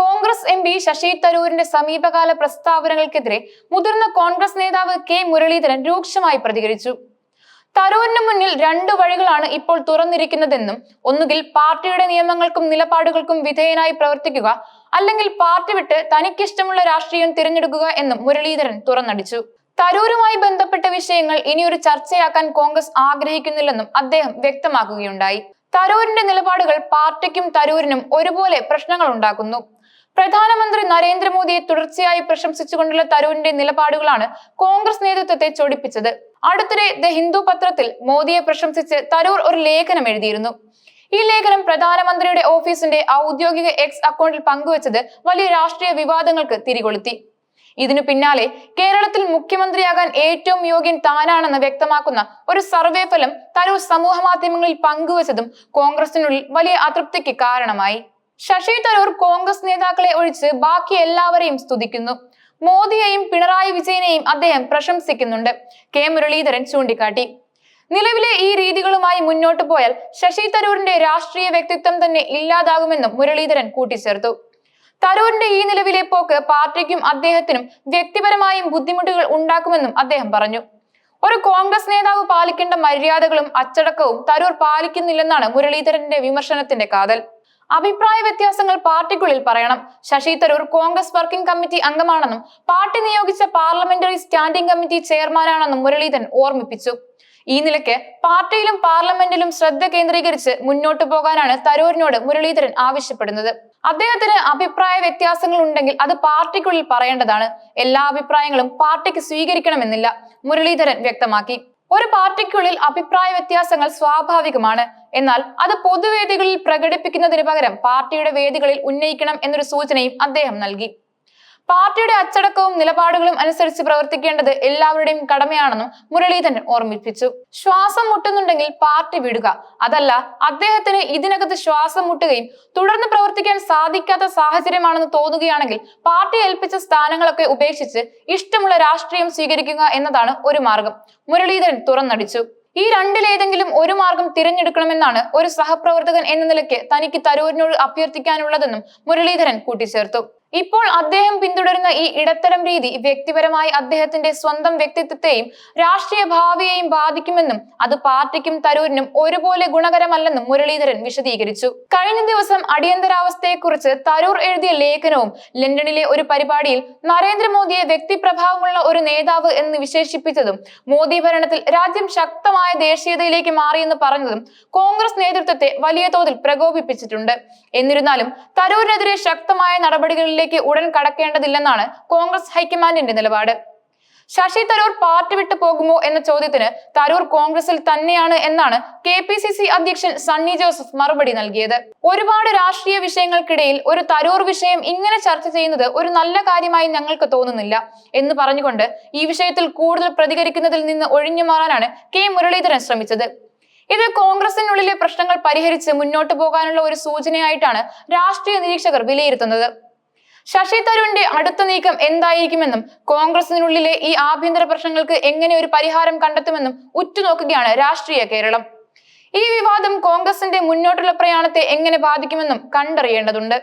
Congress M P Sasi തരൂരിന്റെ സമീപകാല പ്രസ്താവനകൾക്കെതിരെ മുതിർന്ന കോൺഗ്രസ് നേതാവ് കെ മുരളീധരൻ രൂക്ഷമായി പ്രതികരിച്ചു. തരൂരിന് മുന്നിൽ രണ്ടു വഴികളാണ് ഇപ്പോൾ തുറന്നിരിക്കുന്നതെന്നും ഒന്നുകിൽ പാർട്ടിയുടെ നിയമങ്ങൾക്കും നിലപാടുകൾക്കും വിധേയനായി പ്രവർത്തിക്കുക അല്ലെങ്കിൽ പാർട്ടി വിട്ട് തനിക്കിഷ്ടമുള്ള രാഷ്ട്രീയം തിരഞ്ഞെടുക്കുക എന്നും മുരളീധരൻ തുറന്നടിച്ചു. തരൂരുമായി ബന്ധപ്പെട്ട വിഷയങ്ങൾ ഇനിയൊരു ചർച്ചയാക്കാൻ കോൺഗ്രസ് ആഗ്രഹിക്കുന്നില്ലെന്നും അദ്ദേഹം വ്യക്തമാക്കുകയുണ്ടായി. തരൂരിന്റെ നിലപാടുകൾ പാർട്ടിക്കും തരൂരിനും ഒരുപോലെ പ്രശ്നങ്ങൾ ഉണ്ടാക്കുന്നു. പ്രധാനമന്ത്രി നരേന്ദ്രമോദിയെ തുടർച്ചയായി പ്രശംസിച്ചുകൊണ്ടുള്ള തരൂരിന്റെ നിലപാടുകളാണ് കോൺഗ്രസ് നേതൃത്വത്തെ ചൊടിപ്പിച്ചത്. അടുത്തിടെ ദ ഹിന്ദു പത്രത്തിൽ മോദിയെ പ്രശംസിച്ച് തരൂർ ഒരു ലേഖനം എഴുതിയിരുന്നു. ഈ ലേഖനം പ്രധാനമന്ത്രിയുടെ ഓഫീസിന്റെ ഔദ്യോഗിക എക്സ് അക്കൗണ്ടിൽ പങ്കുവച്ചത് വലിയ രാഷ്ട്രീയ വിവാദങ്ങൾക്ക് തിരികൊളുത്തി. ഇതിനു പിന്നാലെ കേരളത്തിൽ മുഖ്യമന്ത്രിയാകാൻ ഏറ്റവും യോഗ്യൻ താനാണെന്ന് വ്യക്തമാക്കുന്ന ഒരു സർവേ ഫലം തരൂർ സമൂഹ മാധ്യമങ്ങളിൽ പങ്കുവച്ചതും കോൺഗ്രസിനുള്ളിൽ വലിയ അതൃപ്തിക്ക് കാരണമായി. ശശി തരൂർ കോൺഗ്രസ് നേതാക്കളെ ഒഴിച്ച് ബാക്കി എല്ലാവരെയും സ്തുതിക്കുന്നു. മോദിയെയും പിണറായി വിജയനെയും അദ്ദേഹം പ്രശംസിക്കുന്നുണ്ട്. കെ മുരളീധരൻ ചൂണ്ടിക്കാട്ടി. നിലവിലെ ഈ രീതികളുമായി മുന്നോട്ടു പോയാൽ ശശി തരൂരിന്റെ രാഷ്ട്രീയ വ്യക്തിത്വം തന്നെ ഇല്ലാതാകുമെന്നും മുരളീധരൻ കൂട്ടിച്ചേർത്തു. തരൂരിന്റെ ഈ നിലവിലെ പോക്ക് പാർട്ടിക്കും അദ്ദേഹത്തിനും വ്യക്തിപരമായും ബുദ്ധിമുട്ടുകൾ ഉണ്ടാക്കുമെന്നും അദ്ദേഹം പറഞ്ഞു. ഒരു കോൺഗ്രസ് നേതാവ് പാലിക്കേണ്ട മര്യാദകളും അച്ചടക്കവും തരൂർ പാലിക്കുന്നില്ലെന്നാണ് മുരളീധരന്റെ വിമർശനത്തിന്റെ കാതൽ. അഭിപ്രായ വ്യത്യാസങ്ങൾ പാർട്ടിക്കുള്ളിൽ പറയണം. Shashi Tharoor Congress working committee അംഗമാണെന്നും party നിയോഗിച്ച പാർലമെന്ററി സ്റ്റാൻഡിംഗ് കമ്മിറ്റി ചെയർമാനാണെന്നും മുരളീധരൻ ഓർമ്മിപ്പിച്ചു. ഈ നിലയ്ക്ക് പാർട്ടിയിലും പാർലമെന്റിലും ശ്രദ്ധ കേന്ദ്രീകരിച്ച് മുന്നോട്ടു പോകാനാണ് തരൂരിനോട് മുരളീധരൻ ആവശ്യപ്പെടുന്നത്. അദ്ദേഹത്തിന് അഭിപ്രായ വ്യത്യാസങ്ങൾ ഉണ്ടെങ്കിൽ അത് പാർട്ടിക്കുള്ളിൽ പറയേണ്ടതാണ്. എല്ലാ അഭിപ്രായങ്ങളും പാർട്ടിക്ക് സ്വീകരിക്കണമെന്നില്ല മുരളീധരൻ വ്യക്തമാക്കി. ഒരു പാർട്ടിക്കുള്ളിൽ അഭിപ്രായ വ്യത്യാസങ്ങൾ സ്വാഭാവികമാണ്. എന്നാൽ അത് പൊതുവേദികളിൽ പ്രകടിപ്പിക്കുന്നതിന് പകരം പാർട്ടിയുടെ വേദികളിൽ ഉന്നയിക്കണം എന്നൊരു സൂചനയും അദ്ദേഹം നൽകി. പാർട്ടിയുടെ അച്ചടക്കവും നിലപാടുകളും അനുസരിച്ച് പ്രവർത്തിക്കേണ്ടത് എല്ലാവരുടെയും കടമയാണെന്നും മുരളീധരൻ ഓർമ്മിപ്പിച്ചു. ശ്വാസം മുട്ടുന്നുണ്ടെങ്കിൽ പാർട്ടി വിടുക. അതല്ല അദ്ദേഹത്തിന് ഇതിനകത്ത് ശ്വാസം മുട്ടുകയും തുടർന്ന് പ്രവർത്തിക്കാൻ സാധിക്കാത്ത സാഹചര്യമാണെന്ന് തോന്നുകയാണെങ്കിൽ പാർട്ടി ഏൽപ്പിച്ച സ്ഥാനങ്ങളൊക്കെ ഉപേക്ഷിച്ച് ഇഷ്ടമുള്ള രാഷ്ട്രീയം സ്വീകരിക്കുക എന്നതാണ് ഒരു മാർഗം. മുരളീധരൻ തുറന്നടിച്ചു. ഈ രണ്ടിലേതെങ്കിലും ഒരു മാർഗം തിരഞ്ഞെടുക്കണമെന്നാണ് ഒരു സഹപ്രവർത്തകൻ എന്ന നിലയ്ക്ക് തനിക്ക് തരൂരിനോട് അഭ്യർത്ഥിക്കാനുള്ളതെന്നും മുരളീധരൻ കൂട്ടിച്ചേർത്തു. ഇപ്പോൾ അദ്ദേഹം പിന്തുടരുന്ന ഈ ഇടത്തരം രീതി വ്യക്തിപരമായി അദ്ദേഹത്തിന്റെ സ്വന്തം വ്യക്തിത്വത്തെയും രാഷ്ട്രീയ ഭാവിയെയും ബാധിക്കുമെന്നും അത് പാർട്ടിക്കും തരൂരിനും ഒരുപോലെ ഗുണകരമല്ലെന്നും മുരളീധരൻ വിശദീകരിച്ചു. കഴിഞ്ഞ ദിവസം അടിയന്തരാവസ്ഥയെക്കുറിച്ച് തരൂർ എഴുതിയ ലേഖനവും ലണ്ടനിലെ ഒരു പരിപാടിയിൽ നരേന്ദ്രമോദിയെ വ്യക്തിപ്രഭാവമുള്ള ഒരു നേതാവ് എന്ന് വിശേഷിപ്പിച്ചതും മോദി ഭരണത്തിൽ രാജ്യം ശക്തമായ ദേശീയതയിലേക്ക് മാറിയെന്ന് പറഞ്ഞതും കോൺഗ്രസ് നേതൃത്വത്തെ വലിയ തോതിൽ പ്രകോപിപ്പിച്ചിട്ടുണ്ട്. എന്നിരുന്നാലും തരൂരിനെതിരെ ശക്തമായ നടപടികളിലേക്ക് ഉടൻ കടക്കേണ്ടതില്ലെന്നാണ് കോൺഗ്രസ് ഹൈക്കമാൻഡിന്റെ നിലപാട്. ശശി തരൂർ പാർട്ടി വിട്ടു പോകുമോ എന്ന ചോദ്യത്തിന് തരൂർ കോൺഗ്രസിൽ തന്നെയാണ് എന്നാണ് കെ പി സി സി അധ്യക്ഷൻ സണ്ണി ജോസഫ് മറുപടി നൽകിയത്. ഒരുപാട് രാഷ്ട്രീയ വിഷയങ്ങൾക്കിടയിൽ ഒരു തരൂർ വിഷയം ഇങ്ങനെ ചർച്ച ചെയ്യുന്നത് ഒരു നല്ല കാര്യമായി ഞങ്ങൾക്ക് തോന്നുന്നില്ല എന്ന് പറഞ്ഞുകൊണ്ട് ഈ വിഷയത്തിൽ കൂടുതൽ പ്രതികരിക്കുന്നതിൽ നിന്ന് ഒഴിഞ്ഞു മാറാനാണ് കെ മുരളീധരൻ ശ്രമിച്ചത്. ഇത് കോൺഗ്രസിനുള്ളിലെ പ്രശ്നങ്ങൾ പരിഹരിച്ച് മുന്നോട്ട് പോകാനുള്ള ഒരു സൂചനയായിട്ടാണ് രാഷ്ട്രീയ നിരീക്ഷകർ വിലയിരുത്തുന്നത്. ശശി തരൂരിന്റെ അടുത്ത നീക്കം എന്തായിരിക്കുമെന്നും കോൺഗ്രസിനുള്ളിലെ ഈ ആഭ്യന്തര പ്രശ്നങ്ങൾക്ക് എങ്ങനെ ഒരു പരിഹാരം കണ്ടെത്തുമെന്നും ഉറ്റുനോക്കുകയാണ് രാഷ്ട്രീയ കേരളം. ഈ വിവാദം കോൺഗ്രസിന്റെ മുന്നോട്ടുള്ള പ്രയാണത്തെ എങ്ങനെ ബാധിക്കുമെന്നും കണ്ടറിയേണ്ടതുണ്ട്.